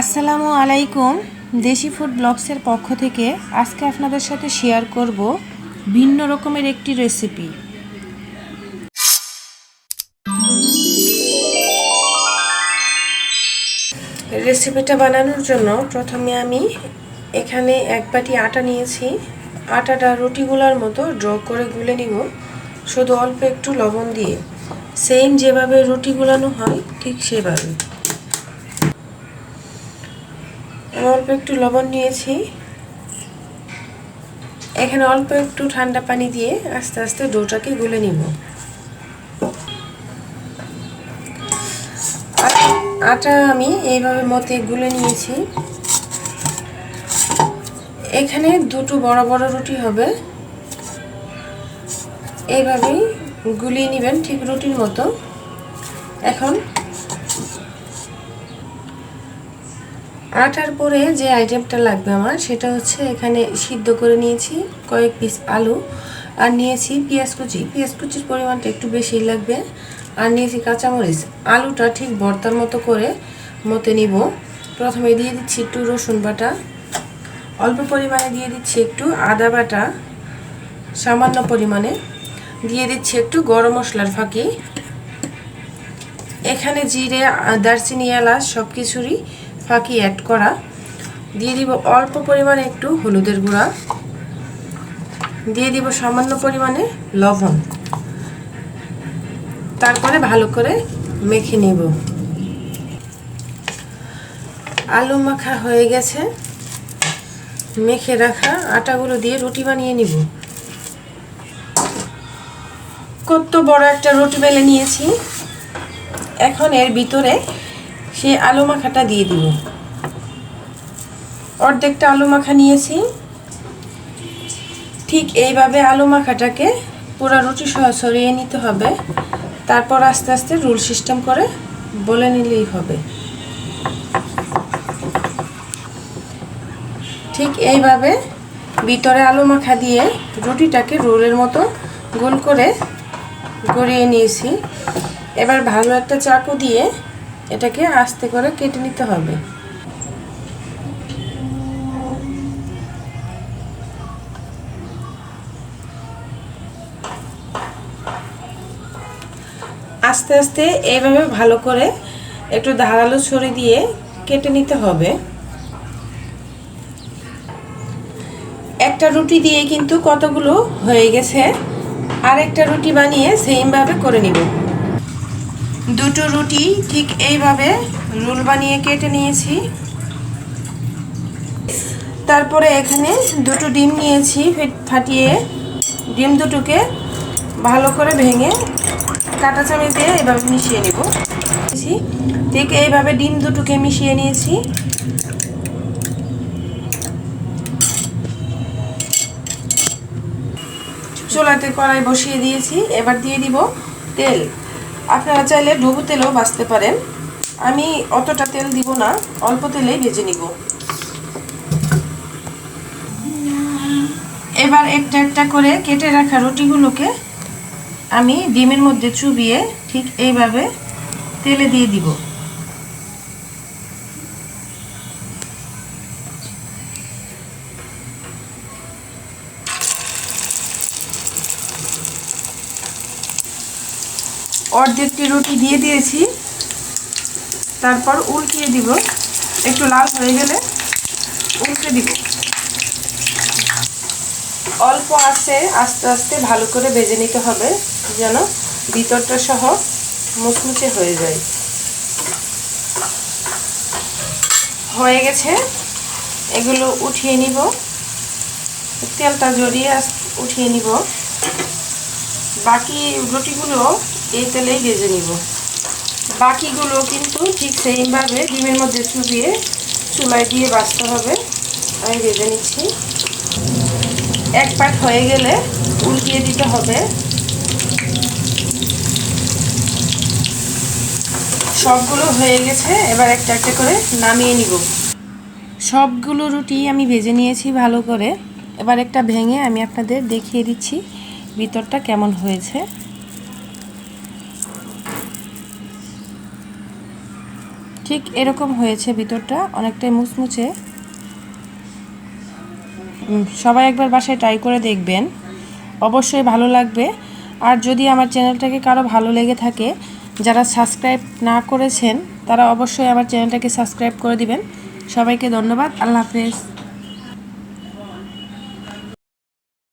আসসালামু আলাইকুম, দেশি ফুড ব্লগসের পক্ষ থেকে আজকে আপনাদের সাথে শেয়ার করব ভিন্ন রকমের একটি রেসিপি। রেসিপিটা বানানোর জন্য প্রথমে আমি এখানে এক বাটি আটা নিয়েছি। আটাটা রুটিগুলার মতো ড্র করে গুলে নিব। শুধু অল্প একটু লবণ দিয়ে। সেম যেভাবে রুটি গুলানো হয়, ঠিক সেভাবে আমি অল্প একটু লবণ নিয়েছি। এখানে অল্প একটু ঠান্ডা পানি দিয়ে আস্তে আস্তে ডোটাকে গুলে নিব। আটা আমি এইভাবে মতে গুলে নিয়েছি। এখানে দুটো বড় বড় রুটি হবে। এইভাবেই গুলিয়ে নেবেন ঠিক রুটির মতো। এখন আটার পরে যে আইটেমটা লাগবে আমার, সেটা হচ্ছে এখানে সিদ্ধ করে নিয়েছি কয়েক পিস আলু, আর নিয়েছি পেঁয়াজ কুচি। পেঁয়াজ কুচির পরিমাণটা একটু বেশি লাগবে, আর নিয়েছি কাঁচামরিচ। আলুটা ঠিক ভর্তার মতো করে মতে নিব। প্রথমে দিয়ে দিচ্ছি একটু রসুন বাটা, অল্প পরিমাণে দিয়ে দিচ্ছি একটু আদা বাটা, সামান্য পরিমাণে। দিয়ে দিচ্ছি একটু গরম মশলার ফাঁকি। এখানে জিরে দারচিনি, এলাচ সব কিছুরই ফাঁকি অ্যাড করা। দিয়ে দিব অল্প পরিমাণে একটু হলুদের গুঁড়া। দিয়ে দিব সামান্য পরিমাণে লবণ। তারপরে ভালো করে মেখে নেব। আলু মাখা হয়ে গেছে। মেখে রাখা আটাগুলো দিয়ে রুটি বানিয়ে নিব। কত বড় একটা রুটি বেলে নিয়েছি। এখন এর ভিতরে সে আলু মাখাটা দিয়ে দিব। অর্ধেকটা আলু মাখা নিয়েছি। ঠিক এইভাবে আলু মাখাটাকে পুরো রুটি সহ ছড়িয়ে নিতে হবে। তারপর আস্তে আস্তে রুল সিস্টেম করে বলে নিলেই হবে। ঠিক এইভাবে ভিতরে আলু মাখা দিয়ে রুটিটাকে রোলের মতো গোল করে গড়িয়ে নিয়েছি। এবার ভালো একটা চাকু দিয়ে এটাকে আস্তে করে কেটে নিতে হবে। আস্তে আস্তে এইভাবে ভালো করে একটু ধারালো ছড়ি দিয়ে কেটে নিতে হবে। একটা রুটি দিয়ে কিন্তু কতগুলো হয়ে গেছে আর একটা রুটি বানিয়ে সেইমভাবে করে নিব। দুটো রুটি ঠিক এইভাবে রোল বানিয়ে কেটে নিয়েছি। তারপরে এখানে দুটো ডিম নিয়েছি ফাটিয়ে। ডিম দুটোকে ভালো করে ভেঙে কাটা চামচ দিয়ে এভাবে মিশিয়ে নেব। ঠিক এইভাবে ডিম দুটোকে মিশিয়ে নিয়েছি। চুলাতে কড়াই বসিয়ে দিয়েছি। এবার দিয়ে দিব তেল। আপনারা চাইলে ডুবু তেলও বাঁচতে পারেন। আমি অতটা তেল দিব না, অল্প তেলেই ভেজে নিব। এবার একটা একটা করে কেটে রাখা রুটিগুলোকে আমি ডিমের মধ্যে চুবিয়ে ঠিক এইভাবে তেলে দিয়ে দিব। অর্ধেকটি রুটি দিয়ে দিয়েছি। তারপর উল্টিয়ে দিব। একটু লাল হয়ে গেলে উল্টে দিব। অল্প আছে, আস্তে আস্তে ভালো করে ভেজে নিতে হবে, যেন ভিতরটা সহ মুচমুচে হয়ে যায়। হয়ে গেছে। এগুলো উঠিয়ে নিব। তেলটা জড়িয়ে উঠিয়ে নিব। বাকি রুটিগুলো এই তেলেই ভেজে নিব। বাকিগুলো কিন্তু ঠিক সেইভাবে ডিমের মধ্যে চুবিয়ে চুলায় দিয়ে বাঁচতে হবে। আমি ভেজে নিচ্ছি। এক পাট হয়ে গেলে উল্টিয়ে দিতে হবে। সবগুলো হয়ে গেছে, এবার একটা একটা করে নামিয়ে নিব। সবগুলো রুটি আমি ভেজে নিয়েছি ভালো করে। এবার একটা ভেঙে আমি আপনাদের দেখিয়ে দিচ্ছি ভিতরটা কেমন হয়েছে। ঠিক এরকম হয়েছে ভিতরটা, অনেকটাই মুচমুচে সবাই একবার বাসায় ট্রাই করে দেখবেন। অবশ্যই ভালো লাগবে। আর যদি আমার চ্যানেলটাকে কারও ভালো লেগে থাকে, যারা সাবস্ক্রাইব না করেছেন, তারা অবশ্যই আমার চ্যানেলটাকে সাবস্ক্রাইব করে দিবেন। সবাইকে ধন্যবাদ। আল্লাহ হাফেজ।